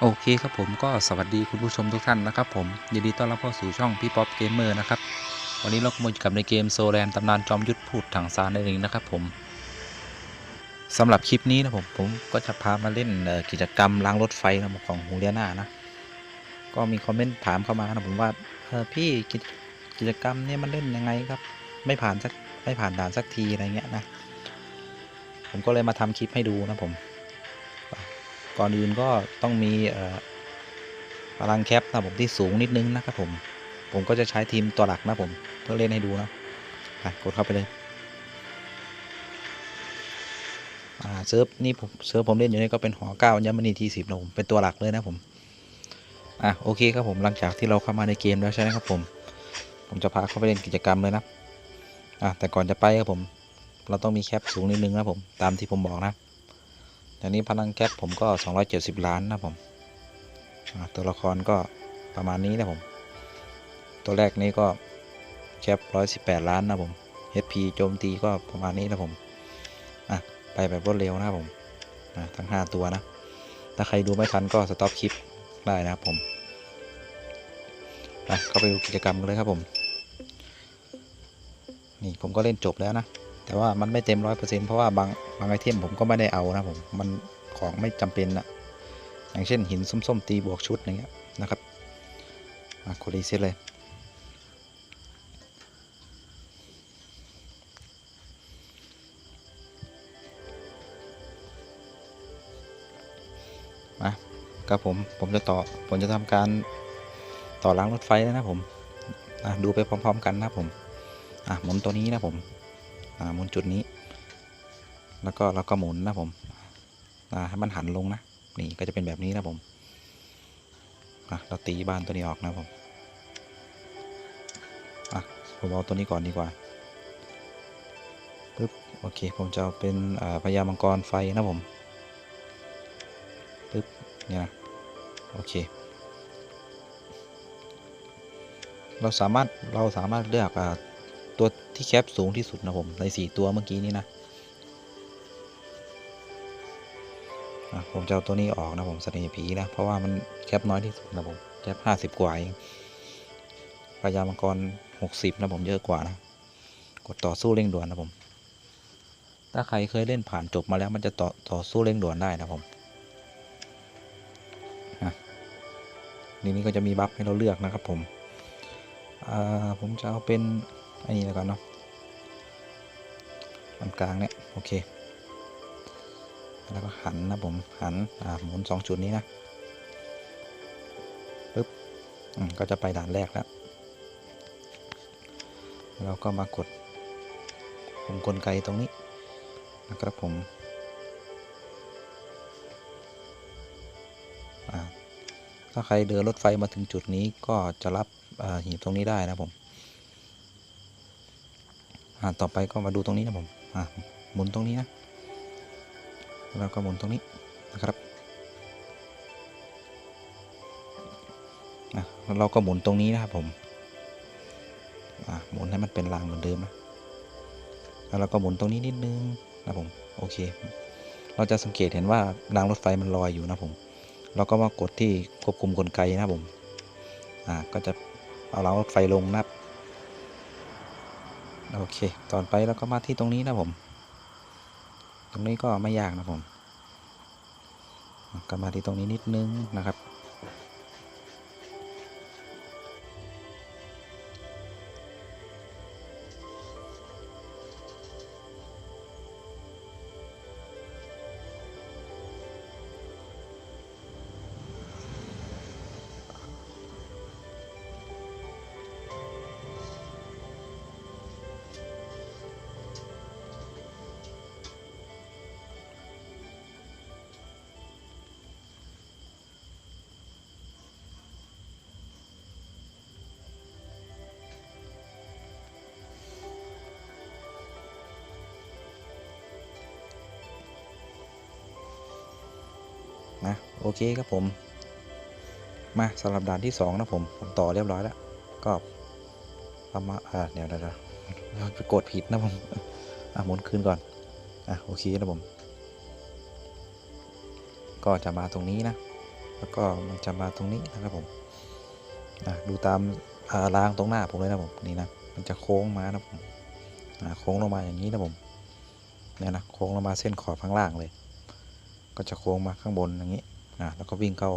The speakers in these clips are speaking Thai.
โอเคครับผมก็สวัสดีคุณผู้ชมทุกท่านนะครับผมยินดีต้อนรับเข้าสู่ช่องพี่ป๊อปเกมเมอร์นะครับวันนี้เราก็มาอยู่กับในเกมโซแลนตำนานจอมยุทธพูดถังซานนั่นเองนะครับผมสำหรับคลิปนี้นะผมผมก็จะพามาเล่นกิจกรรมล้างรถไฟนะของฮูเลียนานะก็มีคอมเมนต์ถามเข้ามานะผมว่าเออพี่กิจกิจกรรมเนี่ยมันเล่นยังไงครับ ไม่ผ่านสักไม่ผ่านด่านสักทีอะไรเงี้ยนะผมก็เลยมาทำคลิปให้ดูนะผม ก่อนอื่นก็ต้องมีพลังแคปนะผมที่สูงนิดนึงนะครับผม ผมก็จะใช้ทีมตัวหลักนะผม เพื่อเล่นให้ดูนะกดเข้าไปเลยเซิร์ฟนี่ผมเซิร์ฟผมเล่นอยู่นี่ก็เป็นหอเก้ายัมนีทีสิบนะผมเป็นตัวหลักเลยนะผมอะโอเคครับผมหลังจากที่เราเข้ามาในเกมแล้วใช่ไหมครับผม ผมจะพาเข้าไปเล่นกิจกรรมเลยนะอะแต่ก่อนจะไปครับผม เราต้องมีแคปสูงนิดนึงนะผมตามที่ผมบอกนะ ตอนนี้พลังแก๊ปผมก็ 270 ล้านนะผมตัวละครก็ประมาณนี้นะผม ตัวแรกนี้ก็แคป118 ล้านนะผม HP โจมตีก็ประมาณนี้นะผมอะไปแบบรวดเร็วนะครับผมะทั้ง 5 ตัวนะ ถ้าใครดูไม่ทันก็สต็อปคลิปได้นะครับผมไปเข้าไปดูกิจกรรมกันเลยครับผม นี่ผมก็เล่นจบแล้วนะ แต่ว่ามันไม่เต็มร้อยเปอร์เซ็นต์เพราะว่าบางบางไอเทมผมก็ไม่ได้เอานะผมมันของไม่จำเป็นนะอย่างเช่นหินส้มๆ ตีบวกชุดอย่างเงี้ยนะครับมากดรีเซ็ตเลยมาครับผม ผมจะต่อ ผมจะทำการต่อรางรถไฟแล้วนะผมดูไปพร้อม ๆ กันนะผม อะหมุนตัวนี้นะผม หมุนจุดนี้ แล้วก็เราก็หมุนนะผมให้มันหันลงนะนี่ก็จะเป็นแบบนี้นะผมอะเราตีบ้านตัวนี้ออกนะผมอะผมเอาตัวนี้ก่อนดีกว่าปึ๊บโอเคผมจะเอาเป็นพญามังกรไฟนะผมปึ๊บเนี่ยนะโอเค เราสามารถเราสามารถเลือกอ ตัวที่แคปสูงที่สุดนะผมใน4ตัวเมื่อกี้นี้นะผมจะเอาตัวนี้ออกนะผมเสน่ห์ผีนะเพราะว่ามันแคปน้อยที่สุดนะผมแคป50กว่าเองพยามังกร60นะผมเยอะกว่านะกดต่อสู้เร่งด่วนนะผม ถ้าใครเคยเล่นผ่านจบมาแล้วมันจะต่อต่อสู้เร่งด่วนได้นะผมนี่นี่ก็จะมีบัฟให้เราเลือกนะครับผมผมจะเอาเป็น อันนี้แล้วกันเนาะอันกลางเนี่ยโอเค แล้วก็หันนะผมหันอ่าหมุนสองจุดนี้นะปึ๊บอืมก็จะไปด่านแรกแล้วเราก็มากดปุ่มกลไกตรงนี้นะครับผมถ้าใครเดินรถไฟมาถึงจุดนี้ก็จะรับหีบตรงนี้ได้นะผม อ่าต่อไปก็มาดูตรงนี้นะผมอ่าหมุนตรงนี้นะแล้วก็หมุนตรงนี้นะครับแล้วเราก็หมุนตรงนี้นะครับผมหมุนให้มันเป็นรางเหมือนเดิมนะ แล้วเราก็หมุนตรงนี้นิดนึงนะผม โอเค เราจะสังเกตเห็นว่ารางรถไฟมันลอยอยู่นะผม เราก็มากดที่ควบคุมกลไกนะผม อ่า ก็จะเอารางรถไฟลงนะครับ โอเคตอนไปแล้วก็มาที่ตรงนี้นะผม ตรงนี้ก็ไม่ยากนะผม ก็มาที่ตรงนี้นิดนึงนะครับ โอเคครับผม มาสำหรับด่านที่สองนะผม ผมต่อเรียบร้อยแล้ว ก็ประมาณอ่าเดี๋ยวเดี๋ยวเราไปกดผิดนะผม อะหมุนคืนก่อน อะโอเคนะผม ก็จะมาตรงนี้นะ แล้วก็มันจะมาตรงนี้นะครับผม อะดูตามอ่ารางตรงหน้าผมเลยนะผมนี่นะมันจะโค้งมานะผม อะโค้งลงมาอย่างนี้นะผม เนี่ยนะโค้งลงมาเส้นขอบข้างล่างเลยก็จะโค้งมาข้างบนอย่างนี้ อะแล้วก็วิ่งเข้า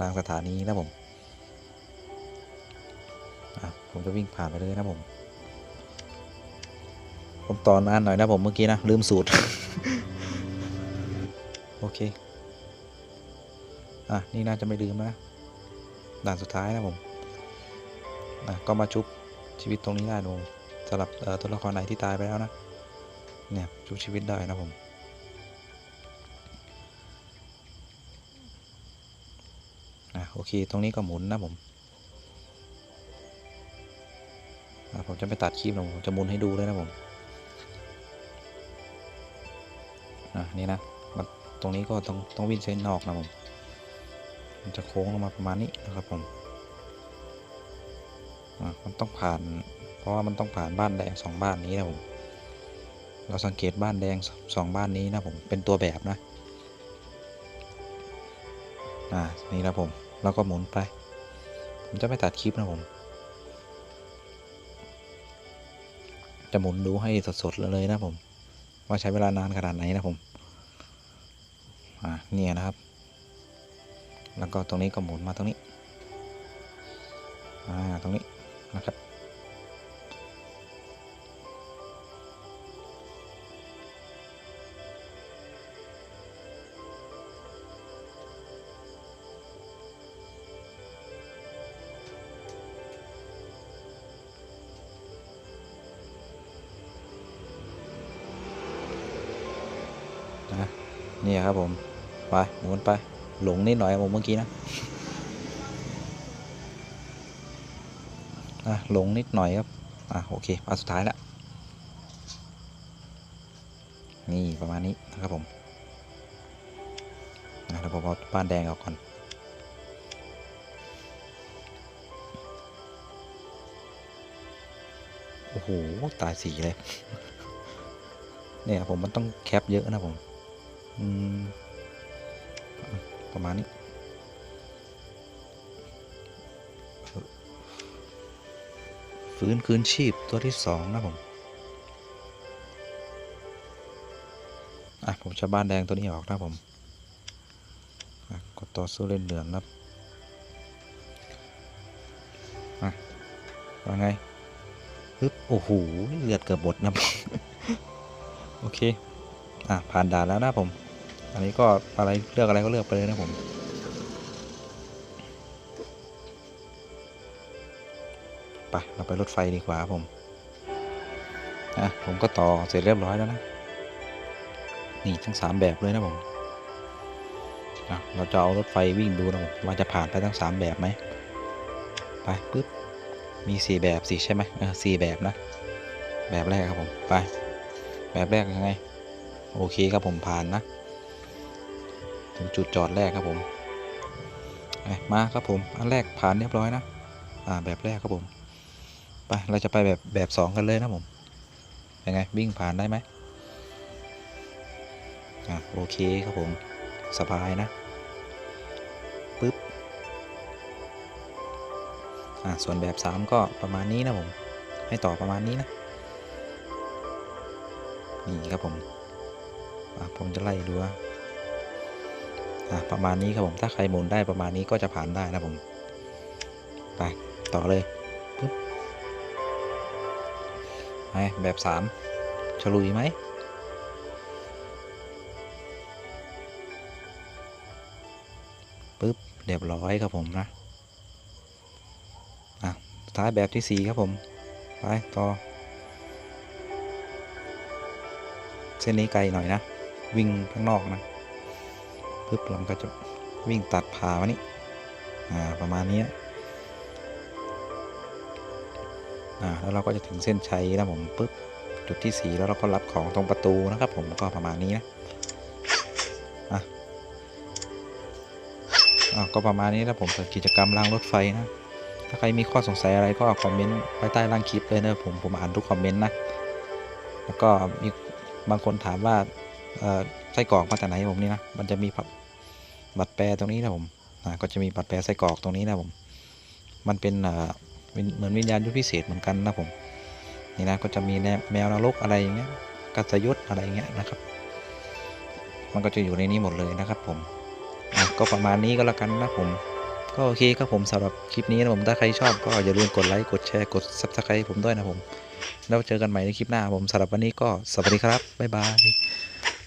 รางสถานีนะผมอะผมจะวิ่งผ่านไปเลยนะผม ผมต่อนานหน่อยนะผมเมื่อกี้นะลืมสูตร โอเค อะนี่น่าจะไม่ลืมนะด่านสุดท้ายนะผมอะก็มาชุบชีวิตตรงนี้ได้นะผมสำหรับตัวละครไหนที่ตายไปแล้วนะเนี่ยชุบชีวิตได้นะผม อะโอเค ตรงนี้ก็หมุนนะผมอะผมจะไปตัดคลิปนะผมจะหมุนให้ดูเลยนะผมอะนี่นะมันตรงนี้ก็ต้องต้องวิ่งเส้นนอกนะผมมันจะโค้งลงมาประมาณนี้นะครับผมอะมันต้องผ่าน เพราะว่ามันต้องผ่านบ้านแดงสองบ้านนี้นะผมเราสังเกตบ้านแดงสสองบ้านนี้นะผมเป็นตัวแบบนะ อ่า นี่นะผม แล้วก็หมุนไป ผมจะไม่ตัดคลิปนะผม จะหมุนดูให้สดๆเลยนะผม ว่าใช้เวลานานขนาดไหนนะผม อ่าเนี่ยนะครับ แล้วก็ตรงนี้ก็หมุนมาตรงนี้ อ่า ตรงนี้นะครับ นะนี่ครับผม ไปหมุนไป หลงนิดหน่อยผมเมื่อกี้นะอะหลงนิดหน่อยครับอะโอเคอันสุดท้ายแล้วนี่ประมาณนี้นะครับผมนะแล้วผมเอาบ้านแดงออกก่อนโอ้โหตายสีเลย เนี่ยผมมันต้องแคปเยอะนะผม ประมาณนี้ฟื้นคืนชีพตัวที่สองนะผม อะ ผมจะบ้านแดงตัวนี้ออกนะผมะกดต่อสู้เล่นเหลืองนะดับอะว่าไงปึ๊บโอ้โห เลือดเกือบหมดนะผม โอเค อะ ผ่านด่านแล้วนะผม อันนี้ก็อะไรเลือกอะไรก็เลือกไปเลยนะผมไปเราไปรถไฟดีกว่าผมอะผมก็ต่อเสร็จเรียบร้อยแล้วนะนี่ทั้งสามแบบเลยนะผมอะเราจะเอารถไฟวิ่งดูนะผมว่าจะผ่านไปทั้งสามแบบไหมไปปึ๊บมีสี่แบบสี่ใช่ไหมเออสี่แบบนะ แบบแรกครับผมไปแบบแรกยังไง โอเคครับผมผ่านนะ ถึงจุดจอดแรกครับผมมาครับผม อันแรกผ่านเรียบร้อยนะ อ่าแบบแรกครับผม ไป เราจะไปแบบแบบสองกันเลยนะผม ยังไงวิ่งผ่านได้ไหมอ่าโอเคครับผม สบายนะปึ๊บ อ่าส่วนแบบสามก็ประมาณนี้นะผม ให้ต่อประมาณนี้นะ นี่ครับผม อะผมจะไล่ดูว่า ประมาณนี้ครับผม ถ้าใครหมุนได้ประมาณนี้ก็จะผ่านได้นะผม ไป ต่อเลยปึ๊บไปแบบสามฉลุยไหมปึ๊บเรียบร้อยครับผมนะ อะท้ายแบบที่สี่ครับผม ไป ต่อ เส้นนี้ไกลหน่อยนะ วิ่งข้างนอกนะ ปึ๊บเราก็จะวิ่งตัดผ่ามานี่อ่าประมาณนี้อ่าแล้วเราก็จะถึงเส้นชัยนะผมปึ๊บจุดที่สีแล้วเราก็รับของตรงประตูนะครับ ผมก็ประมาณนี้นะอะอ่าก็ประมาณนี้นะผมกิจกรรมรางรถไฟนะถ้าใครมีข้อสงสัยอะไรก็คอมเมนต์ไว้ใต้ล่างคลิปเลยนะผมผมอ่านทุกคอมเมนต์นะแล้วก็มีบางคนถามว่าเอ่อ ไส้กรอกมาจากไหนผมนี่นะ มันจะมีบัตรแปลตรงนี้นะผมอ่าก็จะมีบาดแผลไส้กรอกตรงนี้นะผม มันเป็นเหมือนวิญญาณยุทธพิเศษเหมือนกันนะผมนี่นะก็จะมีแมวนรกอะไรอย่างเงี้ยกัสยุทธอะไรอย่างเงี้ยนะครับ มันก็จะอยู่ในนี้หมดเลยนะครับ ผมก็ประมาณนี้ก็แล้วกันนะผมก็โอเคครับผมสำหรับคลิปนี้นะผมถ้าใครชอบก็อย่าลืมกดไลค์กดแชร์กด subscribe ผมด้วยนะผม แล้วเจอกันใหม่ในคลิปหน้าผมสำหรับวันนี้ก็สวัสดีครับ บ๊ายบาย